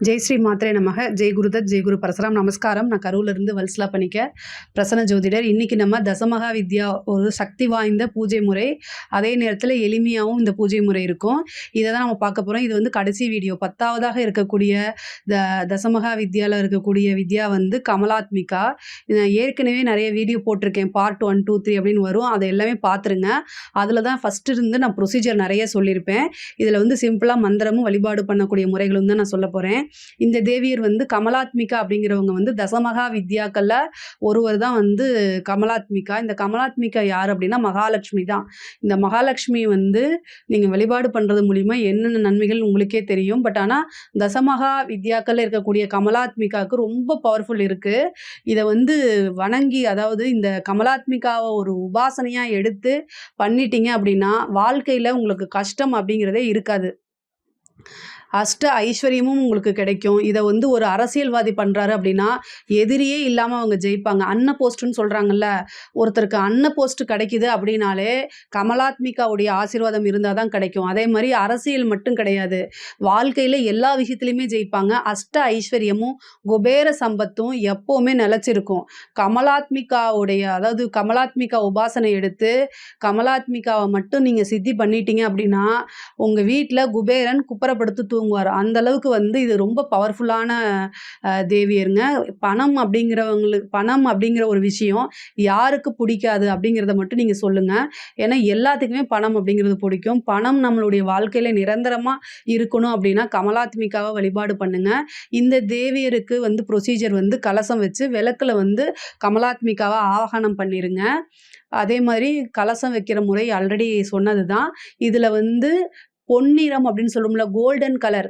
ஜெய் ஸ்ரீ மாத்திரை நமக. ஜெய் குருதத் ஜெய் குரு பரசுராம். நமஸ்காரம். நான் கரூர்லேருந்து வல்சலா பண்ணிக்க பிரசன்ன ஜோதிடர். இன்றைக்கி நம்ம தசமகா வித்யா ஒரு சக்தி வாய்ந்த பூஜை முறை. அதே நேரத்தில் எளிமையாகவும் இந்த பூஜை முறை இருக்கும். இதை தான் நம்ம பார்க்க போகிறோம் இது வந்து கடைசி வீடியோ. பத்தாவதாக இருக்கக்கூடிய த தசமகா வித்யாவில் இருக்கக்கூடிய வித்யா வந்து கமலாத்மிகா. நான் ஏற்கனவே நிறைய வீடியோ போட்டிருக்கேன். பார்ட் ஒன் டூ த்ரீ அப்படின்னு வரும். அதை எல்லாமே பார்த்துருங்க. அதில் தான் ஃபஸ்ட்டு இருந்து நான் ப்ரொசீஜர் நிறைய சொல்லியிருப்பேன். இதில் வந்து சிம்பிளாக மந்திரமும் வழிபாடு பண்ணக்கூடிய முறைகளும் தான் நான் சொல்ல போகிறேன் இந்த தேவியர் வந்து கமலாத்மிகா அப்படிங்கிறவங்க வந்து தசமகா வித்யாக்களில் ஒருவர் தான் வந்து கமலாத்மிகா. இந்த கமலாத்மிகா யார் அப்படின்னா மகாலட்சுமி தான். இந்த மகாலட்சுமி வந்து நீங்கள் வழிபாடு பண்ணுறது மூலிமா என்னென்ன நன்மைகள் உங்களுக்கே தெரியும். பட் ஆனால் தசமகா வித்யாக்களில் இருக்கக்கூடிய கமலாத்மிகாவுக்கு ரொம்ப பவர்ஃபுல் இருக்குது இதை வந்து வணங்கி அதாவது இந்த கமலாத்மிகாவை ஒரு உபாசனையாக எடுத்து பண்ணிட்டீங்க அப்படின்னா வாழ்க்கையில் உங்களுக்கு கஷ்டம் அப்படிங்கிறதே இருக்காது. அஷ்ட ஐஸ்வர்யமும் உங்களுக்கு கிடைக்கும். இதை வந்து ஒரு அரசியல்வாதி பண்ணுறாரு அப்படின்னா எதிரியே இல்லாமல் அவங்க ஜெயிப்பாங்க. அன்ன போஸ்ட்டுன்னு சொல்கிறாங்கல்ல ஒருத்தருக்கு அன்ன போஸ்ட் கிடைக்குது அப்படின்னாலே கமலாத்மிகாவுடைய ஆசீர்வாதம் இருந்தால் தான் கிடைக்கும். அதே மாதிரி அரசியல் மட்டும் கிடையாது. வாழ்க்கையில் எல்லா விஷயத்துலையுமே ஜெயிப்பாங்க. அஷ்ட ஐஸ்வர்யமும் குபேர சம்பத்தும் எப்போவுமே நிலச்சிருக்கும். கமலாத்மிகாவுடைய அதாவது கமலாத்மிகா உபாசனை எடுத்து கமலாத்மிகாவை மட்டும் நீங்கள் சித்தி பண்ணிட்டீங்க அப்படின்னா உங்கள் வீட்டில் குபேரன் குப்பரப்படுத்து தூங்குவார் அந்த அளவுக்கு வந்து இது ரொம்ப பவர்ஃபுல்லான தேவியருங்க. பணம் அப்படிங்கிறவங்களுக்கு பணம் அப்படிங்கிற ஒரு விஷயம் யாருக்கு பிடிக்காது அப்படிங்கிறத மட்டும் நீங்கள் சொல்லுங்கள் ஏன்னா எல்லாத்துக்குமே பணம் அப்படிங்கிறது பிடிக்கும். பணம் நம்மளுடைய வாழ்க்கையில் நிரந்தரமாக இருக்கணும் அப்படின்னா கமலாத்மிகாவை வழிபாடு பண்ணுங்க. இந்த தேவியருக்கு வந்து ப்ரொசீஜர் வந்து கலசம் வச்சு விளக்கில் வந்து கமலாத்மிகாவை ஆவாகனம் பண்ணிருங்க. அதே மாதிரி கலசம் வைக்கிற முறை ஆல்ரெடி சொன்னது தான் இதில் வந்து பொன்னிறம் அப்படின்னு சொல்லுவோம்ல கோல்டன் கலர்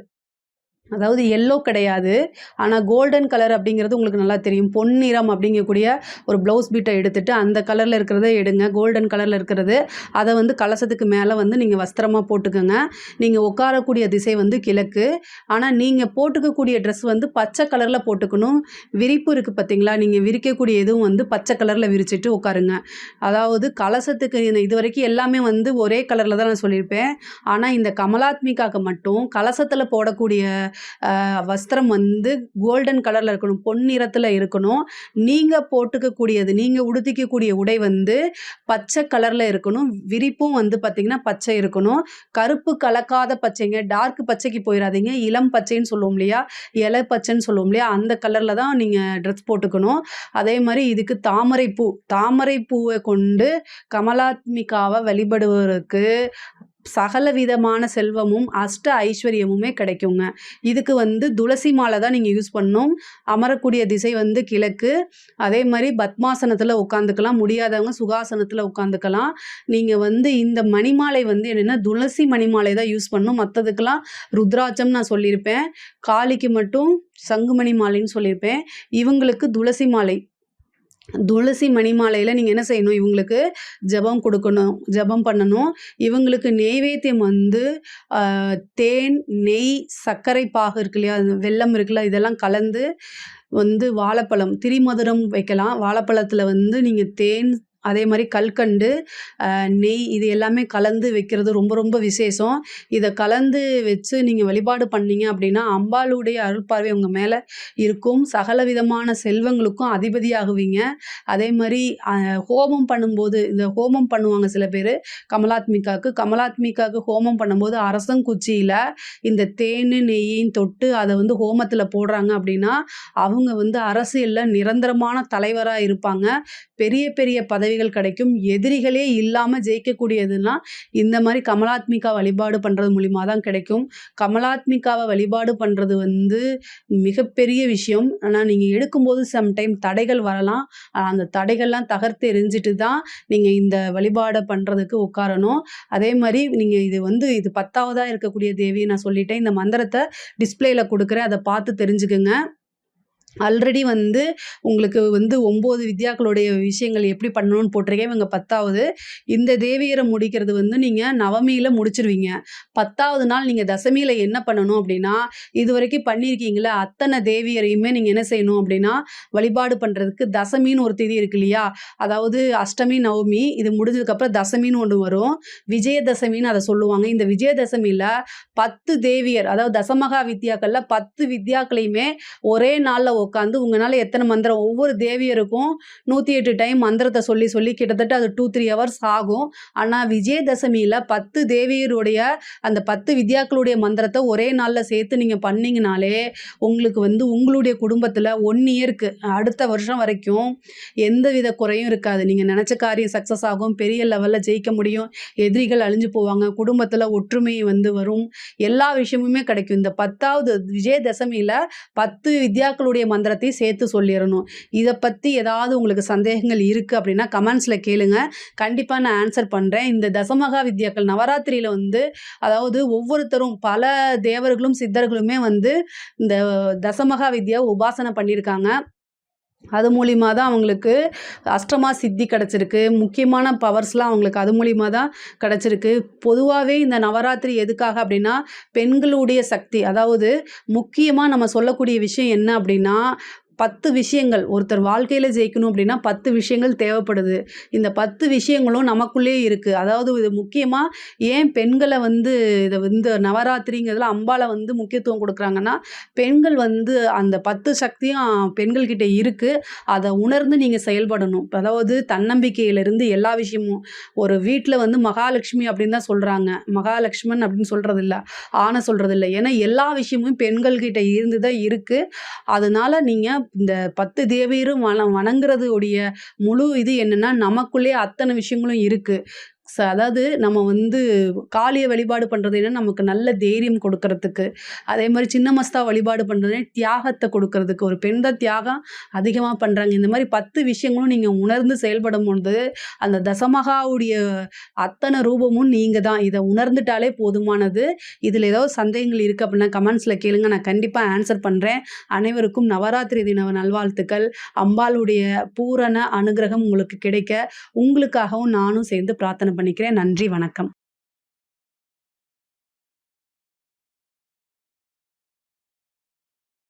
அதாவது எல்லோ கிடையாது. ஆனால் கோல்டன் கலர் அப்படிங்கிறது உங்களுக்கு நல்லா தெரியும். பொன்னிறம் அப்படிங்கக்கூடிய ஒரு ப்ளவுஸ் பீட்டை எடுத்துகிட்டு அந்த கலரில் இருக்கிறத எடுங்க. கோல்டன் கலரில் இருக்கிறது. அதை வந்து கலசத்துக்கு மேலே வந்து நீங்கள் வஸ்திரமாக போட்டுக்கோங்க. நீங்கள் உட்காரக்கூடிய திசை வந்து கிழக்கு. ஆனால் நீங்கள் போட்டுக்கக்கூடிய ட்ரெஸ் வந்து பச்சை கலரில் போட்டுக்கணும். விரிப்பு இருக்குது பார்த்தீங்களா நீங்கள் விரிக்கக்கூடிய இதுவும் வந்து பச்சை கலரில் விரிச்சிட்டு உட்காருங்க. அதாவது கலசத்துக்கு இந்த- இது வரைக்கும் எல்லாமே வந்து ஒரே கலரில் தான் நான் சொல்லியிருப்பேன். ஆனால் இந்த கமலாத்மிக்காக மட்டும் கலசத்தில் போடக்கூடிய வஸ்திரம் வந்து கோல்டன் கலரில் இருக்கணும் பொன்னிறத்தில் இருக்கணும். நீங்கள் போட்டுக்கக்கூடியது நீங்கள் உடுத்திக்கக்கூடிய உடை வந்து பச்சை கலரில் இருக்கணும். விரிப்பும் வந்து பார்த்திங்கன்னா பச்சை இருக்கணும். கருப்பு கலக்காத பச்சைங்க டார்க் பச்சைக்கு போயிடாதீங்க இளம் பச்சைன்னு சொல்லுவோம் இல்லையா? இலை பச்சைன்னு சொல்லுவோம் இல்லையா? அந்த கலரில் தான் நீங்கள் ட்ரெஸ் போட்டுக்கணும். அதே மாதிரி இதுக்கு தாமரை பூ தாமரை பூவை கொண்டு கமலாத்மிகாவை வழிபடுவதற்கு சகல விதமான செல்வமும் அஷ்ட ஐஸ்வர்யமுமே கிடைக்குங்க. இதுக்கு வந்து துளசி மாலை தான் நீங்கள் யூஸ் பண்ணணும் அமரக்கூடிய திசை வந்து கிழக்கு. அதே மாதிரி பத்மாசனத்தில் உட்காந்துக்கலாம். முடியாதவங்க சுகாசனத்தில் உட்காந்துக்கலாம். நீங்கள் வந்து இந்த மணிமாலை வந்து என்னென்னா துளசி மணிமாலை தான் யூஸ் பண்ணணும் மற்றதுக்கெல்லாம் ருத்ராட்சம் நான் சொல்லியிருப்பேன். காளிக்கு மட்டும் சங்குமணி மாலைன்னு சொல்லியிருப்பேன். இவங்களுக்கு துளசி மாலை துளசி மணிமாலையில் நீங்கள் என்ன செய்யணும்? இவங்களுக்கு ஜெபம் கொடுக்கணும் ஜெபம் பண்ணணும். இவங்களுக்கு நெய்வேத்தியம் வந்து தேன் நெய் சர்க்கரை பாகு இருக்கு இல்லையா? வெள்ளம் வெல்லம் இருக்குல்ல இதெல்லாம் கலந்து வந்து வாழைப்பழம் திரிமதுரம் வைக்கலாம். வாழைப்பழத்தில் வந்து நீங்கள் தேன் அதே மாதிரி கல்கண்டு நெய் இது எல்லாமே கலந்து வைக்கிறது ரொம்ப ரொம்ப விசேஷம். இதை கலந்து வச்சு நீங்கள் வழிபாடு பண்ணீங்க அப்படின்னா அம்பாளுடைய அருள் பார்வை உங்கள் மேலே இருக்கும். சகல விதமான செல்வங்களுக்கும் அதிபதியாகுவீங்க. அதே மாதிரி ஹோமம் பண்ணும்போது இந்த ஹோமம் பண்ணுவாங்க சில பேர் கமலாத்மிகாவுக்கு. கமலாத்மிகாவுக்கு ஹோமம் பண்ணும்போது அரசங்குச்சியில் இந்த தேன் நெய்யையும் தொட்டு அதை வந்து ஹோமத்தில் போடுறாங்க அப்படின்னா அவங்க வந்து அரசியலில் நிரந்தரமான தலைவராக இருப்பாங்க. பெரிய பெரிய பதவி பதவிகள் கிடைக்கும். எதிரிகளே இல்லாமல் ஜெயிக்கக்கூடியதுன்னா இந்த மாதிரி கமலாத்மிகா வழிபாடு பண்ணுறது மூலிமா தான் கிடைக்கும். கமலாத்மிகாவை வழிபாடு பண்ணுறது வந்து மிகப்பெரிய விஷயம். ஆனால் நீங்கள் எடுக்கும்போது சம்டைம் தடைகள் வரலாம். அந்த தடைகள்லாம் தகர்த்து எரிஞ்சிட்டு தான் நீங்கள் இந்த வழிபாடை பண்ணுறதுக்கு உட்காரணும். அதே மாதிரி நீங்கள் இது வந்து இது பத்தாவதாக இருக்கக்கூடிய தேவி நான் சொல்லிட்டேன். இந்த மந்திரத்தை டிஸ்பிளேயில் கொடுக்குறேன். அதை பார்த்து தெரிஞ்சுக்குங்க. ஆல்ரெடி வந்து உங்களுக்கு வந்து ஒம்பது வித்யாக்களுடைய விஷயங்கள் எப்படி பண்ணணும்னு போட்டிருக்கேன். இவங்க 10வது. இந்த தேவியரை முடிக்கிறது வந்து நீங்கள் நவமியில் முடிச்சிருவீங்க பத்தாவது நாள் நீங்கள் தசமியில் என்ன பண்ணணும் அப்டின்னா, இதுவரைக்கும் பண்ணியிருக்கீங்கல்ல, அத்தனை தேவியரையுமே நீங்கள் என்ன செய்யணும் அப்படின்னா வழிபாடு பண்ணுறதுக்கு தசமின்னு ஒரு திதி இருக்கு இல்லையா? அதாவது அஷ்டமி, நவமி இது முடிஞ்சதுக்கப்புறம் தசமின்னு ஒன்று வரும். விஜயதசமின்னு அதை சொல்லுவாங்க. இந்த விஜயதசமியில் பத்து தேவியர் அதாவது தசமகா வித்யாக்களில் பத்து வித்யாக்களையுமே ஒரே நாளில் உட்காந்து உங்களால் எத்தனை மந்திரம் ஒவ்வொரு தேவியருக்கும் 108 டைம் மந்திரத்தை சொல்லி, சொல்லி கிட்டத்தட்ட அது 2, 3 ஹவர்ஸ் ஆகும். ஆனால் விஜயதசமியில் பத்து தேவியருடைய அந்த 10 வித்யாக்களுடைய மந்திரத்தை ஒரே நாளில் சேர்த்து நீங்கள் பண்ணிங்கனாலே உங்களுக்கு வந்து உங்களுடைய குடும்பத்தில் ஒன் இயர்க்கு அடுத்த வருஷம் வரைக்கும் எந்த வித குறையும் இருக்காது. நீங்கள் நினச்ச காரியம் சக்ஸஸ் ஆகும். பெரிய லெவலில் ஜெயிக்க முடியும். எதிரிகள் அழிஞ்சு போவாங்க. குடும்பத்தில் ஒற்றுமை வந்து வரும். எல்லா விஷயமுமே கிடைக்கும். இந்த பத்தாவது விஜயதசமியில் பத்து வித்யாக்களுடைய மந்திரத்தையும் சேர்த்து சொல்லிடணும் இதை பற்றி ஏதாவது உங்களுக்கு சந்தேகங்கள் இருக்குது அப்படின்னா கமெண்ட்ஸில் கேளுங்க. கண்டிப்பாக நான் ஆன்சர் பண்ணுறேன் இந்த தசமகா வித்யாக்கள் நவராத்திரியில் வந்து அதாவது ஒவ்வொருத்தரும் பல தேவர்களும், சித்தர்களுமே வந்து இந்த தசமகா வித்யா உபாசனை பண்ணியிருக்காங்க. அது மூலிமா தான் அவங்களுக்கு அஷ்டமா சித்தி கிடச்சிருக்கு முக்கியமான பவர்ஸ்லாம் அவங்களுக்கு அது மூலிமா தான் கிடச்சிருக்கு பொதுவாகவே இந்த நவராத்திரி எதுக்காக அப்படின்னா பெண்களுடைய சக்தி. அதாவது முக்கியமாக நம்ம சொல்லக்கூடிய விஷயம் என்ன அப்படின்னா 10 விஷயங்கள் ஒருத்தர் வாழ்க்கையில் ஜெயிக்கணும் அப்படின்னா பத்து விஷயங்கள் தேவைப்படுது. இந்த 10 விஷயங்களும் நமக்குள்ளேயே இருக்குது அதாவது இது முக்கியமாக ஏன் பெண்களை வந்து இதை வந்து நவராத்திரிங்கிறதுல அம்பால வந்து முக்கியத்துவம் கொடுக்குறாங்கன்னா பெண்கள் வந்து அந்த 10 சக்தியும் பெண்கள்கிட்ட இருக்குது அதை உணர்ந்து நீங்கள் செயல்படணும். அதாவது தன்னம்பிக்கையிலிருந்து எல்லா விஷயமும். ஒரு வீட்டில் வந்து மகாலட்சுமி அப்படின்னு தான் சொல்கிறாங்க மகாலட்சுமன் இல்லை சொல்றதில்ல. சொல்கிறது இல்லை ஏன்னா எல்லா விஷயமும் பெண்கள்கிட்ட இருந்து தான் இருக்குது அதனால் நீங்கள் இந்த 10 தேவியரும் வண வணங்குறது உடைய முழு இது என்னன்னா, நமக்குள்ளேயே அத்தனை விஷயங்களும் இருக்குது ஸோ அதாவது நம்ம வந்து காளியை வழிபாடு பண்ணுறது என்ன நமக்கு நல்ல தைரியம் கொடுக்கறதுக்கு. அதேமாரி சின்ன மஸ்தா வழிபாடு பண்ணுறது தியாகத்தை கொடுக்கறதுக்கு. ஒரு பெண் தான் தியாகம் அதிகமாக பண்ணுறாங்க இந்த மாதிரி பத்து விஷயங்களும் நீங்கள் உணர்ந்து செயல்படும்பொழுது, அந்த தசமகாவுடைய அத்தனை ரூபமும் நீங்கள் தான். இதை உணர்ந்துட்டாலே போதுமானது. இதில் ஏதோ சந்தேகங்கள் இருக்குது அப்படின்னா கமெண்ட்ஸில் கேளுங்க. நான் கண்டிப்பாக ஆன்சர் பண்ணுறேன் அனைவருக்கும் நவராத்திரி தின நல்வாழ்த்துக்கள். அம்பாளுடைய பூரண அனுகிரகம் உங்களுக்கு கிடைக்க, உங்களுக்காகவும் நானும் சேர்ந்து பிரார்த்தனை பண்ணிக்கிறேன். நன்றி, வணக்கம்.